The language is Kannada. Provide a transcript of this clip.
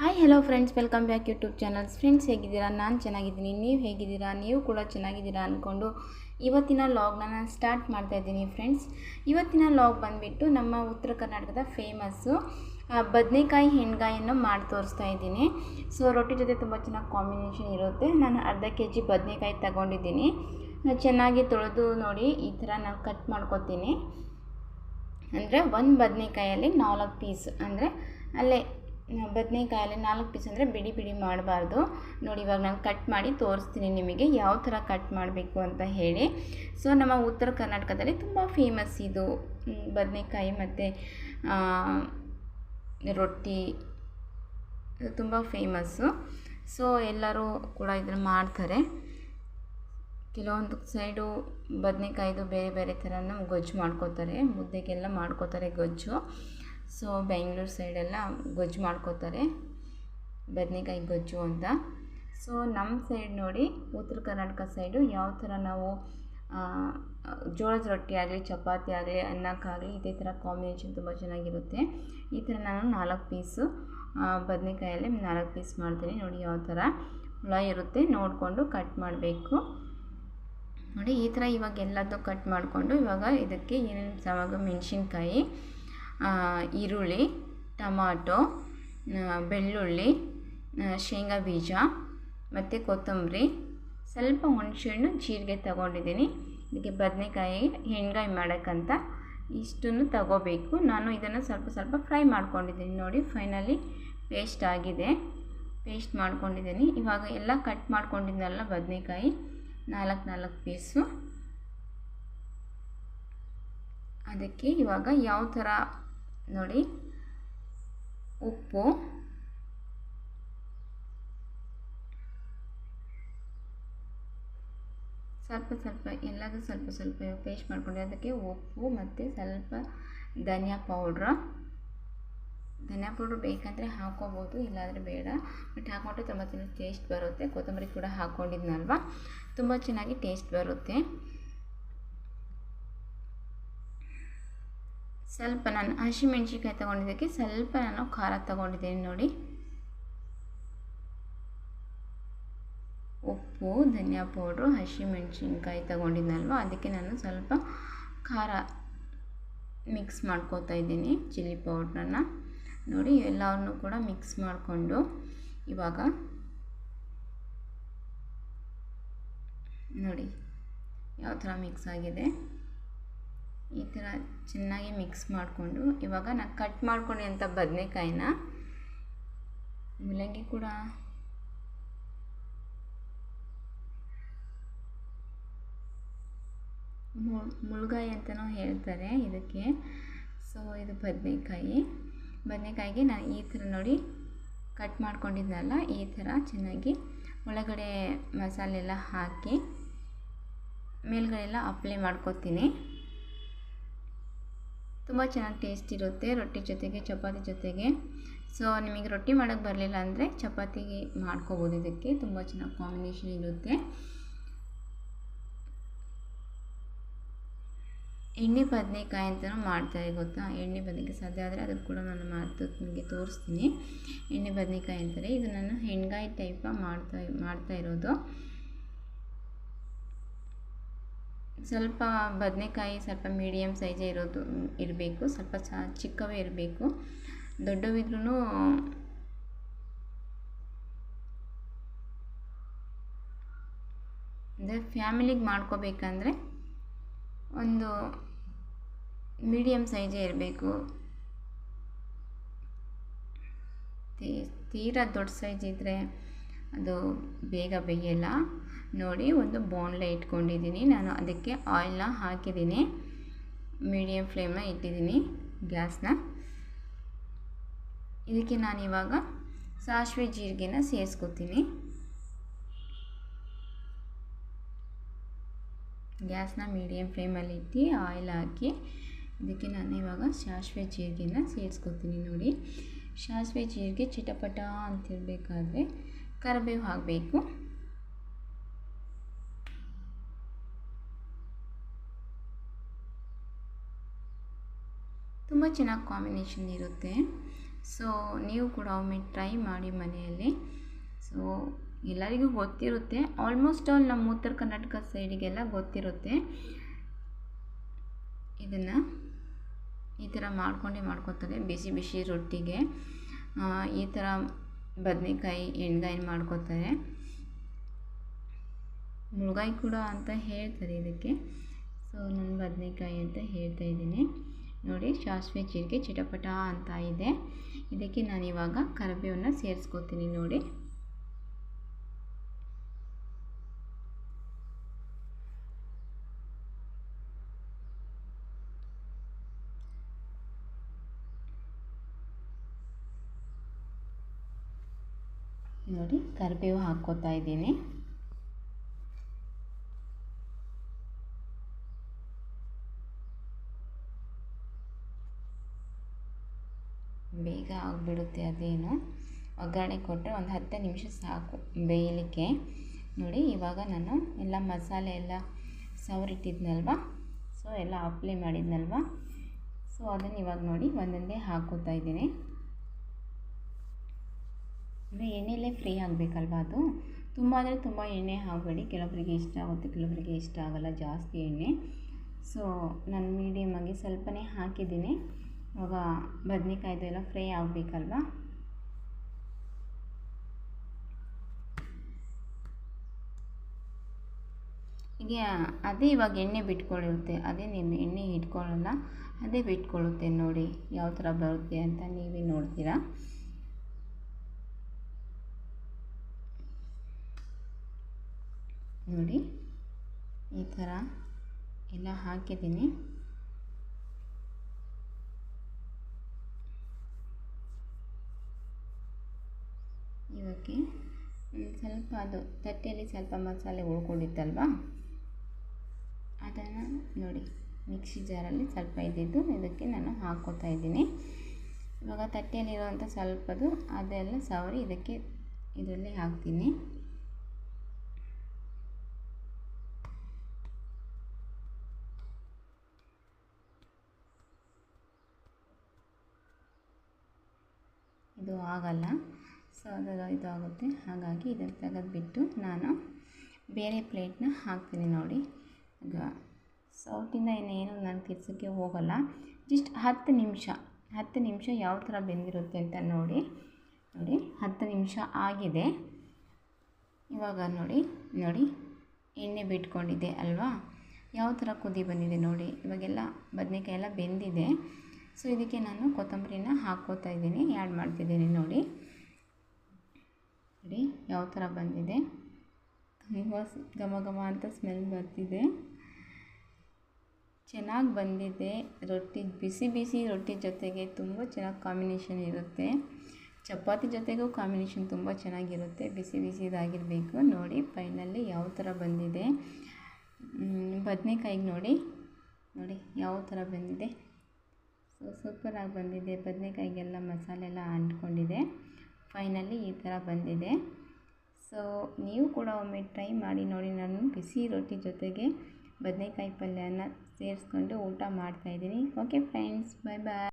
Hi hello friends welcome back YouTube channels friends ಹೇಗಿದ್ದೀರಾ? ನಾನು ಚೆನ್ನಾಗಿದ್ದೀನಿ. ನೀವು ಹೇಗಿದ್ದೀರಾ? ನೀವು ಕೂಡ ಚೆನ್ನಾಗಿದ್ದೀರಾ ಅಂದ್ಕೊಂಡು ಇವತ್ತಿನ ಲಾಗ್ನ ನಾನು ಸ್ಟಾರ್ಟ್ ಮಾಡ್ತಾ ಇದ್ದೀನಿ ಫ್ರೆಂಡ್ಸ್ ಇವತ್ತಿನ ಲಾಗ್ ಬಂದುಬಿಟ್ಟು ನಮ್ಮ ಉತ್ತರ ಕರ್ನಾಟಕದ ಫೇಮಸ್ಸು ಬದನೆಕಾಯಿ ಹೆಣ್ಗಾಯನ್ನು ಮಾಡಿ ತೋರಿಸ್ತಾ ಇದ್ದೀನಿ. ಸೊ ರೊಟ್ಟಿ ಜೊತೆ ತುಂಬ ಚೆನ್ನಾಗಿ ಕಾಂಬಿನೇಷನ್ ಇರುತ್ತೆ. ನಾನು ಅರ್ಧ ಕೆ ಜಿ ಬದನೆಕಾಯಿ ತಗೊಂಡಿದ್ದೀನಿ. ಚೆನ್ನಾಗಿ ತೊಳೆದು ನೋಡಿ ಈ ಥರ ನಾನು ಕಟ್ ಮಾಡ್ಕೊತೀನಿ. ಅಂದರೆ ಒಂದು ಬದನೆಕಾಯಲ್ಲಿ ನಾಲ್ಕು ಪೀಸ್ ಅಂದರೆ ಅಲ್ಲೇ ಬದನೆಕಾಯಲ್ಲಿ ನಾಲ್ಕು ಪೀಸ್ ಅಂದರೆ ಬಿಡಿ ಬಿಡಿ ಮಾಡಬಾರ್ದು. ನೋಡಿ, ಇವಾಗ ನಾನು ಕಟ್ ಮಾಡಿ ತೋರಿಸ್ತೀನಿ ನಿಮಗೆ ಯಾವ ಥರ ಕಟ್ ಮಾಡಬೇಕು ಅಂತ ಹೇಳಿ. ಸೊ ನಮ್ಮ ಉತ್ತರ ಕರ್ನಾಟಕದಲ್ಲಿ ತುಂಬ ಫೇಮಸ್ ಇದು ಬದನೆಕಾಯಿ ಮತ್ತು ರೊಟ್ಟಿ. ತುಂಬ ಫೇಮಸ್ಸು ಸೊ ಎಲ್ಲರೂ ಕೂಡ ಇದನ್ನು ಮಾಡ್ತಾರೆ. ಕೆಲವೊಂದು ಸೈಡು ಬದನೇಕಾಯಿದು ಬೇರೆ ಬೇರೆ ಥರನ ಗೊಜ್ಜು ಮಾಡ್ಕೋತಾರೆ, ಮುದ್ದೆಗೆಲ್ಲ ಮಾಡ್ಕೋತಾರೆ ಗೊಜ್ಜು. ಸೊ ಬೆಂಗಳೂರು ಸೈಡೆಲ್ಲ ಗೊಜ್ಜು ಮಾಡ್ಕೋತಾರೆ. ಬದನೆಕಾಯಿ ಗೊಜ್ಜು ಅಂತ. ಸೊ ನಮ್ಮ ಸೈಡ್ ನೋಡಿ, ಉತ್ತರ ಕರ್ನಾಟಕ ಸೈಡು ಯಾವ ಥರ ನಾವು ಜೋಳದ ರೊಟ್ಟಿ ಆಗಲಿ, ಚಪಾತಿ ಆಗಲಿ ಅನ್ನಕ್ಕಾಗಲಿ ಇದೇ ಥರ ಕಾಂಬಿನೇಷನ್ ತುಂಬ ಚೆನ್ನಾಗಿರುತ್ತೆ. ಈ ಥರ ನಾನು ನಾಲ್ಕು ಪೀಸು ಬದನೆಕಾಯಲ್ಲಿ ನಾಲ್ಕು ಪೀಸ್ ಮಾಡ್ತೀನಿ. ನೋಡಿ ಯಾವ ಥರ ಹುಳ ಇರುತ್ತೆ ನೋಡಿಕೊಂಡು ಕಟ್ ಮಾಡಬೇಕು. ನೋಡಿ ಈ ಥರ ಇವಾಗ ಎಲ್ಲದೂ ಕಟ್ ಮಾಡಿಕೊಂಡು ಇವಾಗ ಇದಕ್ಕೆ ಏನೇನು ಸಾಮಾಗ ಮೆಣಸಿನ್ಕಾಯಿ ಈರುಳ್ಳಿ, ಟಮಾಟೊ ಬೆಳ್ಳುಳ್ಳಿ ಶೇಂಗಾ ಬೀಜ ಮತ್ತು ಕೊತ್ತಂಬರಿ. ಸ್ವಲ್ಪ ಹುಣಸೆಹಣ್ಣು ಜೀರಿಗೆ ತಗೊಂಡಿದ್ದೀನಿ. ಇದಕ್ಕೆ ಬದನೆಕಾಯಿ, ಹೆಣ್ಗಾಯಿ ಮಾಡೋಕ್ಕಂತ ಇಷ್ಟನ್ನು ತಗೋಬೇಕು. ನಾನು ಇದನ್ನು ಸ್ವಲ್ಪ ಸ್ವಲ್ಪ ಫ್ರೈ ಮಾಡ್ಕೊಂಡಿದ್ದೀನಿ. ನೋಡಿ ಫೈನಲಿ ಪೇಸ್ಟ್ ಆಗಿದೆ. ಪೇಸ್ಟ್ ಮಾಡ್ಕೊಂಡಿದ್ದೀನಿ. ಇವಾಗ ಎಲ್ಲ ಕಟ್ ಮಾಡ್ಕೊಂಡಿದ್ನಲ್ಲ ಬದನೆಕಾಯಿ? ನಾಲ್ಕು ನಾಲ್ಕು ಪೀಸು. ಅದಕ್ಕೆ ಇವಾಗ ಯಾವ ಥರ ನೋಡಿ. ಉಪ್ಪು. ಸ್ವಲ್ಪ ಸ್ವಲ್ಪ ಎಲ್ಲದೂ ಸ್ವಲ್ಪ ಸ್ವಲ್ಪ ಪೇಸ್ಟ್ ಮಾಡ್ಕೊಂಡು ಅದಕ್ಕೆ ಉಪ್ಪು ಮತ್ತು ಸ್ವಲ್ಪ ಧನಿಯಾ ಪೌಡ್ರ ಧನಿಯಾ ಪೌಡ್ರ್ ಬೇಕಂದರೆ ಹಾಕ್ಕೋಬೋದು, ಇಲ್ಲಾಂದರೆ ಬೇಡ. ಬಟ್ ಹಾಕ್ಕೊಂಡ್ರೆ ತುಂಬ ಚೆನ್ನಾಗಿ ಟೇಸ್ಟ್ ಬರುತ್ತೆ. ಕೊತ್ತಂಬರಿ ಕೂಡ ಹಾಕ್ಕೊಂಡಿದ್ನಲ್ವ ತುಂಬ ಚೆನ್ನಾಗಿ ಟೇಸ್ಟ್ ಬರುತ್ತೆ. ಸ್ವಲ್ಪ ನಾನು ಹಸಿಮೆಣ್ಸಿನ್ಕಾಯಿ ತೊಗೊಂಡಿದ್ದಕ್ಕೆ ಸ್ವಲ್ಪ ನಾನು ಖಾರ ತೊಗೊಂಡಿದ್ದೀನಿ ನೋಡಿ. ಉಪ್ಪು, ಧನಿಯಾ ಪೌಡ್ರು, ಹಸಿಮೆಣ್ಸಿನ್ಕಾಯಿ ತೊಗೊಂಡಿದ್ನಲ್ವ? ಅದಕ್ಕೆ ನಾನು ಸ್ವಲ್ಪ ಖಾರ ಮಿಕ್ಸ್ ಮಾಡ್ಕೋತಾ ಇದ್ದೀನಿ ಚಿಲ್ಲಿ ಪೌಡ್ರನ್ನ. ನೋಡಿ ಎಲ್ಲವನ್ನು ಕೂಡ ಮಿಕ್ಸ್ ಮಾಡಿಕೊಂಡು ಇವಾಗ ನೋಡಿ ಯಾವ ಥರ ಮಿಕ್ಸ್ ಆಗಿದೆ. ಈ ಥರ ಚೆನ್ನಾಗಿ ಮಿಕ್ಸ್ ಮಾಡಿಕೊಂಡು, ಇವಾಗ ನಾನು ಕಟ್ ಮಾಡ್ಕೊಂಡಿರೋಂಥ ಬದನೆಕಾಯಿನ. ಮೂಲಂಗಿ ಕೂಡ. ಮುಳುಗಾಯಿ ಅಂತಲೂ ಹೇಳ್ತಾರೆ ಇದಕ್ಕೆ. ಸೊ ಇದು ಬದನೆಕಾಯಿ. ಬದನೆಕಾಯಿಗೆ ನಾನು ಈ ಥರ ನೋಡಿ ಕಟ್ ಮಾಡ್ಕೊಂಡಿದ್ನಲ್ಲ, ಈ ಥರ ಚೆನ್ನಾಗಿ ಒಳಗಡೆ ಮಸಾಲೆ ಎಲ್ಲ ಹಾಕಿ ಮೇಲ್ಗಡೆ ಎಲ್ಲ ಅಪ್ಲೈ ಮಾಡ್ಕೊತೀನಿ. ತುಂಬ ಚೆನ್ನಾಗಿ ಟೇಸ್ಟ್ ಇರುತ್ತೆ ರೊಟ್ಟಿ ಜೊತೆಗೆ, ಚಪಾತಿ ಜೊತೆಗೆ. ಸೊ ನಿಮಗೆ ರೊಟ್ಟಿ ಮಾಡೋಕ್ಕೆ ಬರಲಿಲ್ಲ ಅಂದರೆ ಚಪಾತಿಗೆ ಮಾಡ್ಕೋಬೋದು ಇದಕ್ಕೆ. ತುಂಬ ಚೆನ್ನಾಗಿ ಕಾಂಬಿನೇಷನ್ ಇರುತ್ತೆ. ಎಣ್ಣೆ ಬದನೆಕಾಯಿ ಅಂತಲೂ ಮಾಡ್ತಾರೆ ಗೊತ್ತಾ? ಎಣ್ಣೆ ಬದನೆಕಾಯಿ ಸಾಧ್ಯ ಆದರೆ ಅದಕ್ಕೆ ಕೂಡ ನಾನು ಮಾಡ್ತು ನಿಮಗೆ ತೋರಿಸ್ತೀನಿ. ಎಣ್ಣೆ ಬದನೆಕಾಯಿ ಅಂತಾರೆ. ಇದು ನಾನು ಹೆಣ್ಗಾಯಿ ಟೈಪ ಮಾಡ್ತಾ ಮಾಡ್ತಾ ಇರೋದು. ಸ್ವಲ್ಪ ಬದನೆಕಾಯಿ ಸ್ವಲ್ಪ ಮೀಡಿಯಮ್ ಸೈಜೇ ಇರೋದು, ಇರಬೇಕು. ಸ್ವಲ್ಪ ಚ, ಚಿಕ್ಕವೇ ಇರಬೇಕು. ದೊಡ್ಡವಿದ್ರೂ ಅಂದರೆ ಫ್ಯಾಮಿಲಿಗೆ ಮಾಡ್ಕೋಬೇಕಂದ್ರೆ ಒಂದು ಮೀಡಿಯಮ್ ಸೈಜೇ ಇರಬೇಕು. ತೀರಾ ದೊಡ್ಡ ಸೈಜ್ ಇದ್ದರೆ ಅದು ಬೇಗ ಬೇಯಲ್ಲ. ನೋಡಿ ಒಂದು ಬಾಣಲೆ ಇಟ್ಕೊಂಡಿದ್ದೀನಿ. ನಾನು ಅದಕ್ಕೆ ಆಯಿಲ್ನ ಹಾಕಿದ್ದೀನಿ. ಮೀಡಿಯಮ್ ಫ್ಲೇಮ್ನ ಇಟ್ಟಿದ್ದೀನಿ ಗ್ಯಾಸ್ನ ಇದಕ್ಕೆ ನಾನು ಇವಾಗ ಸಾಸಿವೆ ಜೀರಿಗೆನ ಸೇರಿಸ್ಕೊತೀನಿ. ಗ್ಯಾಸ್ನ ಮೀಡಿಯಮ್ ಫ್ಲೇಮಲ್ಲಿ ಇಟ್ಟು ಆಯಿಲ್ ಹಾಕಿ ಇದಕ್ಕೆ ನಾನು ಇವಾಗ ಸಾಸಿವೆ ಜೀರಿಗೆನ ಸೇರಿಸ್ಕೊತೀನಿ ನೋಡಿ. ಸಾಸಿವೆ ಜೀರಿಗೆ ಚಿಟಪಟ ಅಂತಿರಬೇಕಾದ್ರೆ ಕರಿಬೇವು ಹಾಕಬೇಕು. ತುಂಬ ಚೆನ್ನಾಗಿ ಕಾಂಬಿನೇಷನ್ ಇರುತ್ತೆ. ಸೊ ನೀವು ಕೂಡ ಒಮ್ಮೆ ಟ್ರೈ ಮಾಡಿ ಮನೆಯಲ್ಲಿ. ಸೊ ಎಲ್ಲರಿಗೂ ಗೊತ್ತಿರುತ್ತೆ. ಆಲ್ಮೋಸ್ಟ್ ಆಲ್ ನಮ್ಮ ಉತ್ತರ ಕರ್ನಾಟಕ ಸೈಡಿಗೆಲ್ಲ ಗೊತ್ತಿರುತ್ತೆ. ಇದನ್ನು ಈ ಥರ ಮಾಡ್ಕೊಂಡೆ ಮಾಡ್ಕೊತಾರೆ ಬಿಸಿ ಬಿಸಿ ರೊಟ್ಟಿಗೆ. ಈ ಥರ ಬದನೆಕಾಯಿ, ಎಣ್ಗಾಯಿ ಮಾಡ್ಕೊತಾರೆ. ಮುಳುಗಾಯಿ ಕೂಡ ಅಂತ ಹೇಳ್ತಾರೆ ಇದಕ್ಕೆ. ಸೊ ನಾನು ಬದನೆಕಾಯಿ ಅಂತ ಹೇಳ್ತಾ ಇದ್ದೀನಿ. ನೋಡಿ ಸಾಸಿವೆ ಜೀರಿಗೆ ಚಿಟಪಟ ಅಂತ ಇದೆ. ಇದಕ್ಕೆ ನಾನು ಇವಾಗ ಕರಿಬೇವನ್ನ ಸೇರಿಸ್ಕೊತೀನಿ ನೋಡಿ. ನೋಡಿ, ಕರಿಬೇವು ಹಾಕ್ಕೋತಾ ಇದ್ದೀನಿ ಬೇಗ ಆಗಿಬಿಡುತ್ತೆ ಅದೇನು? ಒಗ್ಗರಣೆ ಕೊಟ್ಟರೆ ಒಂದು ಹತ್ತು ನಿಮಿಷ ಸಾಕು ಬೇಯಲಿಕ್ಕೆ. ನೋಡಿ, ಇವಾಗ ನಾನು ಎಲ್ಲ ಮಸಾಲೆ ಎಲ್ಲ ಸವರಿಟ್ಟಿದ್ನಲ್ವ? ಸೊ ಎಲ್ಲ ಅಪ್ಲೈ ಮಾಡಿದ್ನಲ್ವ? ಸೊ ಅದನ್ನು ಇವಾಗ ನೋಡಿ ಒಂದೊಂದೇ ಹಾಕೋತಾ ಇದ್ದೀನಿ. ಅಂದರೆ ಎಣ್ಣೆಲೇ ಫ್ರೈ ಆಗಬೇಕಲ್ವ ಅದು? ತುಂಬ ಅಂದರೆ ತುಂಬ ಎಣ್ಣೆ ಹಾಕಬೇಡಿ. ಕೆಲವರಿಗೆ ಇಷ್ಟ ಆಗುತ್ತೆ ಕೆಲವರಿಗೆ ಇಷ್ಟ ಆಗೋಲ್ಲ ಜಾಸ್ತಿ ಎಣ್ಣೆ. ಸೊ ನಾನು ಮೀಡಿಯಮಾಗಿ ಸ್ವಲ್ಪನೇ ಹಾಕಿದ್ದೀನಿ. ಇವಾಗ ಬದನೆಕಾಯ್ದು ಎಲ್ಲ ಫ್ರೈ ಆಗಬೇಕಲ್ವ? ಈಗ ಅದೇ ಇವಾಗ ಎಣ್ಣೆ ಬಿಟ್ಕೊಳ್ಳಿರುತ್ತೆ ಅದೇ ನಿಮ್ಮ ಎಣ್ಣೆ ಇಟ್ಕೊಳ್ಳಲ್ಲ ಅದೇ ಬಿಟ್ಕೊಳ್ಳುತ್ತೆ ನೋಡಿ ಯಾವ ಥರ ಬರುತ್ತೆ ಅಂತ ನೀವೇ ನೋಡ್ತೀರಾ? ನೋಡಿ ಈ ಥರ ಎಲ್ಲ ಹಾಕಿದ್ದೀನಿ. ಒಂದು ಸ್ವಲ್ಪ ಅದು ತಟ್ಟೆಯಲ್ಲಿ ಸ್ವಲ್ಪ ಮಸಾಲೆ ಉಳ್ಕೊಂಡಿತ್ತಲ್ವ? ಅದನ್ನು ನೋಡಿ, ಮಿಕ್ಸಿ ಜಾರಲ್ಲಿ ಸ್ವಲ್ಪ ಇದ್ದಿದ್ದು ಇದಕ್ಕೆ ನಾನು ಹಾಕ್ಕೋತಾ ಇದ್ದೀನಿ. ಇವಾಗ ತಟ್ಟೆಯಲ್ಲಿರುವಂಥ ಸ್ವಲ್ಪದು ಅದೆಲ್ಲ ಸವರಿ ಇದಕ್ಕೆ ಇದರಲ್ಲಿ ಹಾಕ್ತೀನಿ. ಇದು ಆಗಲ್ಲ. ಸೊ ಅದು ಇದು ಆಗುತ್ತೆ ಹಾಗಾಗಿ ಇದನ್ನು ತೆಗೆದುಬಿಟ್ಟು ನಾನು ಬೇರೆ ಪ್ಲೇಟ್ನ ಹಾಕ್ತೀನಿ ನೋಡಿ. ಈಗ ಸೌಟಿಂದ ಇನ್ನೇನು ನಾನು ತಿರ್ಸೋಕ್ಕೆ ಹೋಗಲ್ಲ. ಜಸ್ಟ್ ಹತ್ತು ನಿಮಿಷ ಹತ್ತು ನಿಮಿಷ ಯಾವ ಥರ ಬೆಂದಿರುತ್ತೆ ಅಂತ ನೋಡಿ. ನೋಡಿ, ಹತ್ತು ನಿಮಿಷ ಆಗಿದೆ. ಇವಾಗ ನೋಡಿ ನೋಡಿ, ಎಣ್ಣೆ ಬಿಟ್ಕೊಂಡಿದೆ ಅಲ್ವಾ? ಯಾವ ಥರ ಕುದಿ ಬಂದಿದೆ ನೋಡಿ. ಇವಾಗೆಲ್ಲ ಬದನೆಕಾಯಿ ಎಲ್ಲ ಬೆಂದಿದೆ. ಸೊ, ಇದಕ್ಕೆ ನಾನು ಕೊತ್ತಂಬರಿನ ಹಾಕ್ಕೋತಾ ಇದ್ದೀನಿ, ಆ್ಯಡ್ ಮಾಡ್ತಿದ್ದೀನಿ ನೋಡಿ. ನೋಡಿ ಯಾವ ಥರ ಬಂದಿದೆ. ತುಂಬ ಘಮ ಘಮ ಅಂತ ಸ್ಮೆಲ್ ಬರ್ತಿದೆ. ಚೆನ್ನಾಗಿ ಬಂದಿದೆ. ರೊಟ್ಟಿ, ಬಿಸಿ ಬಿಸಿ ರೊಟ್ಟಿ ಜೊತೆಗೆ ತುಂಬ ಚೆನ್ನಾಗಿ ಕಾಂಬಿನೇಷನ್ ಇರುತ್ತೆ. ಚಪಾತಿ ಜೊತೆಗೂ ಕಾಂಬಿನೇಷನ್ ತುಂಬ ಚೆನ್ನಾಗಿರುತ್ತೆ. ಬಿಸಿ ಬಿಸಿದಾಗಿರಬೇಕು. ನೋಡಿ ಫೈನಲ್ಲಿ ಯಾವ ಥರ ಬಂದಿದೆ. ಬದನೆಕಾಯಿಗೆ ನೋಡಿ. ನೋಡಿ, ಯಾವ ಥರ ಬಂದಿದೆ. ಸೊ ಸೂಪರಾಗಿ ಬಂದಿದೆ. ಬದನೆಕಾಯಿಗೆಲ್ಲ ಮಸಾಲೆ ಎಲ್ಲ ಅಂಟ್ಕೊಂಡಿದೆ. ಫೈನಲಿ ಈ ಥರ ಬಂದಿದೆ. ಸೊ ನೀವು ಕೂಡ ಒಮ್ಮೆ ಟ್ರೈ ಮಾಡಿ ನೋಡಿ. ನಾನು ಬಿಸಿ ರೊಟ್ಟಿ ಜೊತೆಗೆ ಬದನೆಕಾಯಿ ಪಲ್ಯನ ಸೇರಿಸ್ಕೊಂಡು ಊಟ ಮಾಡ್ತಾಯಿದ್ದೀನಿ ಓಕೆ ಫ್ರೆಂಡ್ಸ್ ಬಾಯ್ ಬಾಯ್